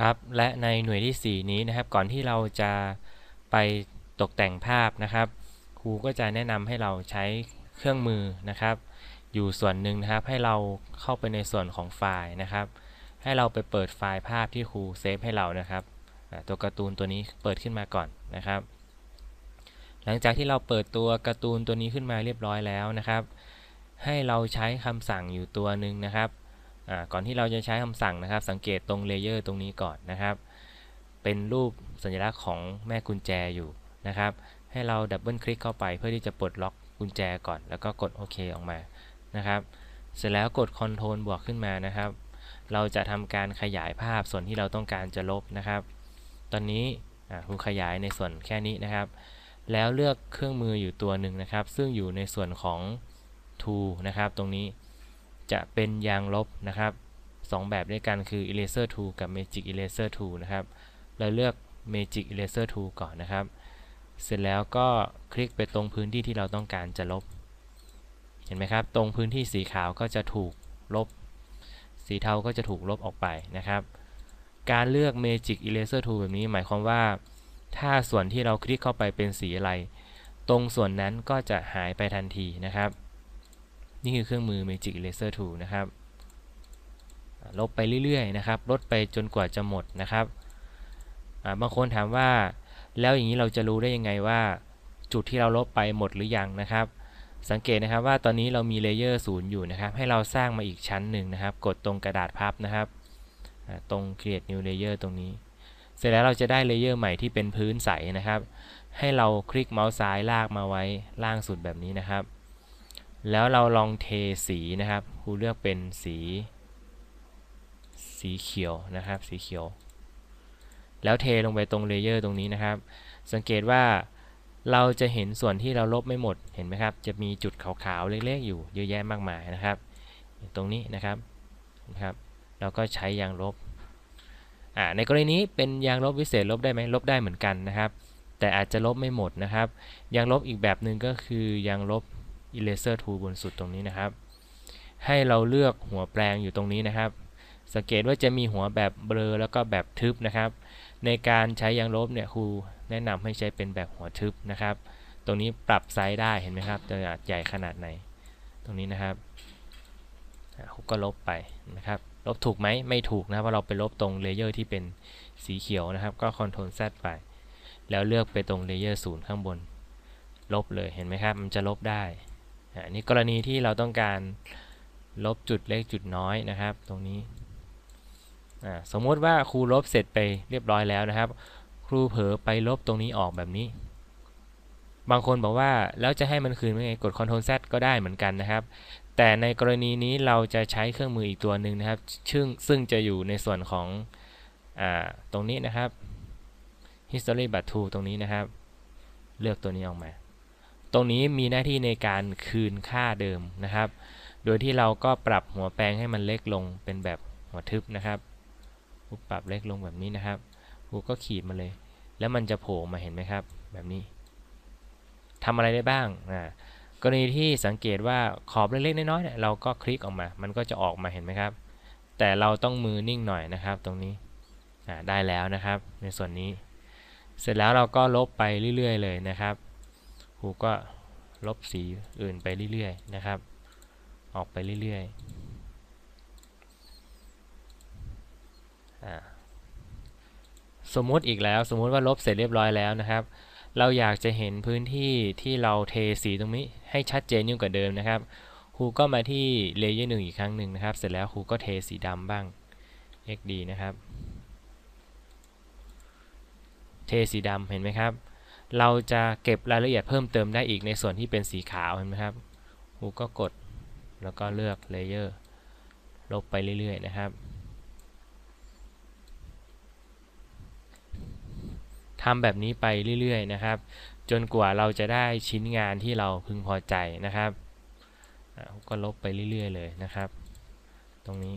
ครับ และในหน่วยที่ 4 นี้นะครับ ก่อนที่เราจะไปตกแต่งภาพนะครับ ครูก็จะแนะนำให้เราใช้เครื่องมือนะครับ อยู่ส่วนหนึ่งนะครับ ให้เราเข้าไปในส่วนของไฟล์นะครับ ให้เราไปเปิดไฟล์ภาพที่ครูเซฟให้เรานะครับตัวการ์ตูนตัวนี้เปิดขึ้นมาก่อนนะครับ หลังจากที่เราเปิดตัวการ์ตูนตัวนี้ขึ้นมาเรียบร้อยแล้วนะครับ ให้เราใช้คำสั่งอยู่ตัวหนึ่งนะครับ ก่อนที่เราจะใช้คำสั่งนะครับ สังเกตตรงเลเยอร์ตรงนี้ก่อนนะครับ เป็นรูปสัญลักษณ์ของแม่กุญแจอยู่นะครับ ให้เราดับเบิลคลิกเข้าไปเพื่อที่จะปลดล็อกกุญแจก่อน แล้วก็กดโอเคออกมานะครับ เสร็จแล้วกดคอนโทรลบวกขึ้นมานะครับ เราจะทำการขยายภาพส่วนที่เราต้องการจะลบนะครับ ตอนนี้อ่าครูขยายในส่วนแค่นี้นะครับ แล้วเลือกเครื่องมืออยู่ตัวหนึ่งนะครับ ซึ่งอยู่ในส่วนของ tool นะครับ ตรงนี้ จะเป็นยางลบนะครับสองแบบด้วยกันคือ eraser tool กับ magic eraser tool นะครับ เราเลือก magic eraser tool ก่อนนะครับ เสร็จแล้วก็คลิกไปตรงพื้นที่ที่เราต้องการจะลบ เห็นไหมครับ ตรงพื้นที่สีขาวก็จะถูกลบ สีเทาก็จะถูกลบออกไปนะครับ การเลือก magic eraser tool แบบนี้หมายความว่า ถ้าส่วนที่เราคลิกเข้าไปเป็นสีอะไร ตรงส่วนนั้นก็จะหายไปทันทีนะครับ นี่คือเครื่องมือ magic eraser tool นะครับ ลบไปเรื่อยๆนะครับ ลดไปจนกว่าจะหมดนะครับ บางคนถามว่าแล้วอย่างนี้เราจะรู้ได้ยังไงว่าจุดที่เราลบไปหมดหรือยังนะครับ สังเกตนะครับว่าตอนนี้เรามีเลเยอร์ศูนย์อยู่นะครับ ให้เราสร้างมาอีกชั้นหนึ่งนะครับ กดตรงกระดาษพับนะครับ ตรง create new layer ตรงนี้ เสร็จแล้วเราจะได้เลเยอร์ใหม่ที่เป็นพื้นใสนะครับ ให้เราคลิกเมาส์ซ้ายลากมาไว้ล่างสุดแบบนี้นะครับ แล้วเราลองเทสีนะครับครูเลือกเป็นสี สีเขียวนะครับ สีเขียว แล้วเทลงไปตรงเลเยอร์ตรงนี้นะครับ สังเกตว่าเราจะเห็นส่วนที่เราลบไม่หมดเห็นไหมครับ จะมีจุดขาวๆเล็กๆอยู่เยอะแยะมากมายนะครับ ตรงนี้นะครับนะครับ เราก็ใช้ยางลบในกรณีนี้เป็นยางลบวิเศษลบได้ไหมลบได้เหมือนกันนะครับ แต่อาจจะลบไม่หมดนะครับ ยางลบอีกแบบหนึ่งก็คือยางลบ eraser tool บนสุดตรงนี้นะครับ ให้เราเลือกหัวแปลงอยู่ตรงนี้นะครับ สังเกตว่าจะมีหัวแบบเบลอแล้วก็แบบทึบนะครับ ในการใช้ยางลบเนี่ยครูแนะนำให้ใช้เป็นแบบหัวทึบนะครับ ตรงนี้ปรับไซส์ได้เห็นไหมครับจะใหญ่ขนาดไหน ตรงนี้นะครับครูก็ลบไปนะครับ ลบถูกไหมไม่ถูกนะเพราะเราไปลบตรงเลเยอร์ที่เป็นสีเขียวนะครับ ก็ Ctrl Z ไป แล้วเลือกไปตรงเลเยอร์ศูนย์ข้างบน ลบเลยเห็นไหมครับ มันจะลบได้ อันนี้กรณีที่เราต้องการลบจุดเล็กจุดน้อยนะครับ ตรงนี้สมมติว่าครูลบเสร็จไปเรียบร้อยแล้วนะครับ ครูเผลอไปลบตรงนี้ออกแบบนี้ บางคนบอกว่าแล้วจะให้มันคืนยังไงกด Ctrl Z ก็ได้เหมือนกันนะครับ แต่ในกรณีนี้เราจะใช้เครื่องมืออีกตัวหนึ่งนะครับ ซึ่งซึ่งจะอยู่ในส่วนของอตรงนี้นะครับ history bar tool ตรงนี้นะครับ เลือกตัวนี้ออกมา ตรงนี้มีหน้าที่ในการคืนค่าเดิมนะครับ โดยที่เราก็ปรับหัวแปลงให้มันเล็กลงเป็นแบบหัวทึบนะครับปรับเล็กลงแบบนี้นะครับครูก็ขีดมาเลย แล้วมันจะโผล่มาเห็นไหมครับ แบบนี้ทำอะไรได้บ้างอ่ากรณีที่สังเกตว่าขอบเล็กๆน้อยๆเนี่ยเราก็คลิกออกมา มันก็จะออกมาเห็นไหมครับ แต่เราต้องมือนิ่งหน่อยนะครับ ตรงนี้ได้แล้วนะครับ ในส่วนนี้ เสร็จแล้วเราก็ลบไปเรื่อย ๆ เลยนะครับ ครูก็ลบสีอื่นไปเรื่อยๆนะครับ ออกไปเรื่อยๆสมมุติอีกแล้วสมมุติว่าลบเสร็จเรียบร้อยแล้วนะครับ เราอยากจะเห็นพื้นที่ที่เราเทสีตรงนี้ให้ชัดเจนยิ่งกว่าเดิมนะครับครูก็มาที่เลเยอร์หนึ่งอีกครั้งหนึ่งนะครับ เสร็จแล้วครูก็เทสีดำบ้าง xd นะครับ เทสีดำเห็นไหมครับ เราจะเก็บรายละเอียดเพิ่มเติมได้อีกในส่วนที่เป็นสีขาวเห็นไหมครับครูก็กดแล้วก็เลือกเลเยอร์ลบไปเรื่อยๆนะครับทำแบบนี้ไปเรื่อยๆนะครับ จนกว่าเราจะได้ชิ้นงานที่เราพึงพอใจนะครับก็ลบไปเรื่อยๆเลยนะครับ ตรงนี้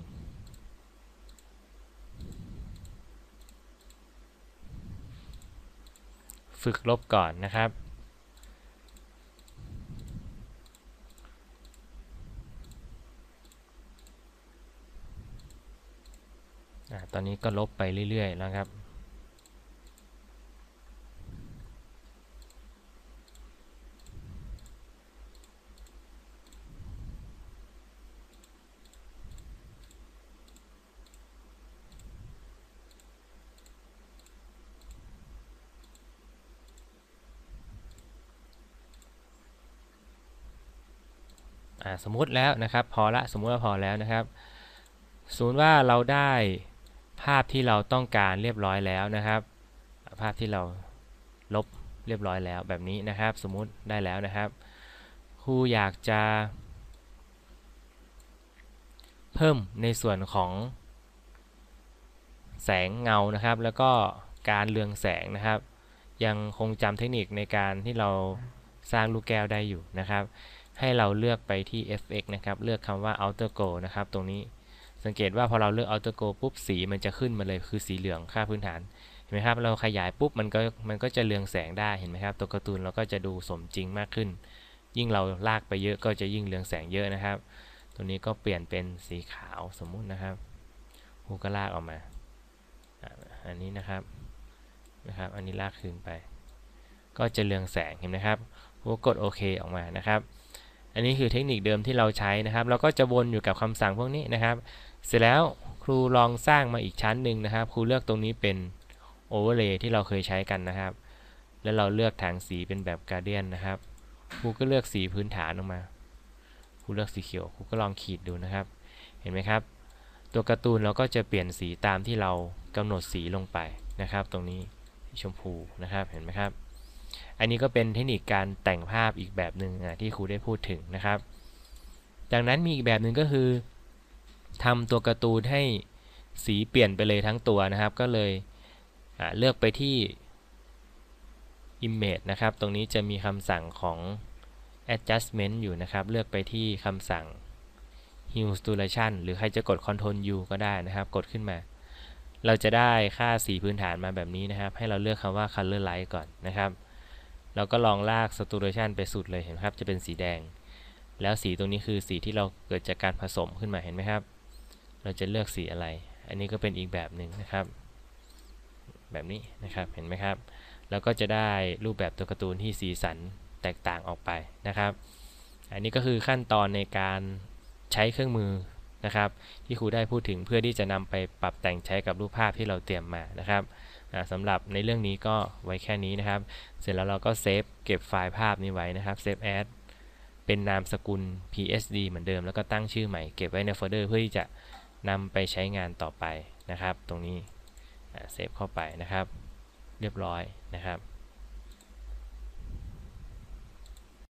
ฝึกลบก่อนนะครับอตอนนี้ก็ลบไปเรื่อยๆแล้วครับ สมมุติแล้วนะครับ พอละสมมุติว่าพอแล้วนะครับสมมติว่าเราได้ภาพที่เราต้องการเรียบร้อยแล้วนะครับ ภาพที่เราลบเรียบร้อยแล้วแบบนี้นะครับ สมมุติได้แล้วนะครับครูอยากจะเพิ่มในส่วนของแสงเงานะครับ แล้วก็การเรืองแสงนะครับ ยังคงจำเทคนิคในการที่เราสร้างลูกแก้วได้อยู่นะครับ ให้เราเลือกไปที่ fx นะครับ เลือกคำว่า outer go นะครับ ตรงนี้สังเกตว่าพอเราเลือก outer go ปุ๊บสีมันจะขึ้นมาเลยคือสีเหลืองค่าพื้นฐาน เห็นไหมครับ เราขยายปุ๊บมันก็มันก็จะเรืองแสงได้ เห็นไหมครับ ตัวการ์ตูนเราก็จะดูสมจริงมากขึ้น ยิ่งเราลากไปเยอะก็จะยิ่งเรืองแสงเยอะนะครับ ตัวนี้ก็เปลี่ยนเป็นสีขาวสมมุตินะครับครูก็ลากออกมา อันนี้นะครับ นะครับ อันนี้ลากคืนไป ก็จะเรืองแสงเห็นไหมครับครูกดโอเคออกมานะครับ อันนี้คือเทคนิคเดิมที่เราใช้นะครับเราก็จะวนอยู่กับคำสั่งพวกนี้นะครับ เสร็จแล้วครูลองสร้างมาอีกชั้นหนึ่งนะครับ ครูเลือกตรงนี้เป็น Overlay ที่เราเคยใช้กันนะครับ แล้วเราเลือกทางสีเป็นแบบ Guardian นะครับ ครูก็เลือกสีพื้นฐานออกมา ครูเลือกสีเขียว ครูก็ลองขีดดูนะครับ เห็นไหมครับ ตัวการ์ตูนเราก็จะเปลี่ยนสีตามที่เรากำหนดสีลงไปนะครับ ตรงนี้ชมพูนะครับ เห็นไหมครับ อันนี้ก็เป็นเทคนิคการแต่งภาพอีกแบบหนึ่งที่ครูได้พูดถึงนะครับ จากนั้นมีอีกแบบหนึ่งก็คือทำตัวการ์ตูนให้สีเปลี่ยนไปเลยทั้งตัวนะครับ ก็เลยเลือกไปที่ image นะครับ ตรงนี้จะมีคำสั่งของ adjustment อยู่นะครับ เลือกไปที่คำสั่ง hue saturation หรือใครจะกด Ctrl U ก็ได้นะครับ กดขึ้นมา เราจะได้ค่าสีพื้นฐานมาแบบนี้นะครับ ให้เราเลือกคำว่า color light ก่อนนะครับ เราก็ลองลาก saturation ไปสุดเลยเห็นครับจะเป็นสีแดง แล้วสีตรงนี้คือสีที่เราเกิดจากการผสมขึ้นมาเห็นไหมครับ เราจะเลือกสีอะไร อันนี้ก็เป็นอีกแบบหนึ่งนะครับ แบบนี้นะครับเห็นไหมครับ แล้วก็จะได้รูปแบบตัวการ์ตูนที่สีสันแตกต่างออกไปนะครับ อันนี้ก็คือขั้นตอนในการใช้เครื่องมือนะครับ ที่ครูได้พูดถึงเพื่อที่จะนำไปปรับแต่งใช้กับรูปภาพที่เราเตรียมมานะครับ สำหรับในเรื่องนี้ก็ไว้แค่นี้นะครับ เสร็จแล้วเราก็เซฟเก็บไฟล์ภาพนี้ไว้นะครับเซฟแอดเป็นนามสกุล PSD เหมือนเดิมแล้วก็ตั้งชื่อใหม่เก็บไว้ในโฟลเดอร์เพื่อที่จะนำไปใช้งานต่อไปนะครับ ตรงนี้เซฟเข้าไปนะครับ เรียบร้อยนะครับ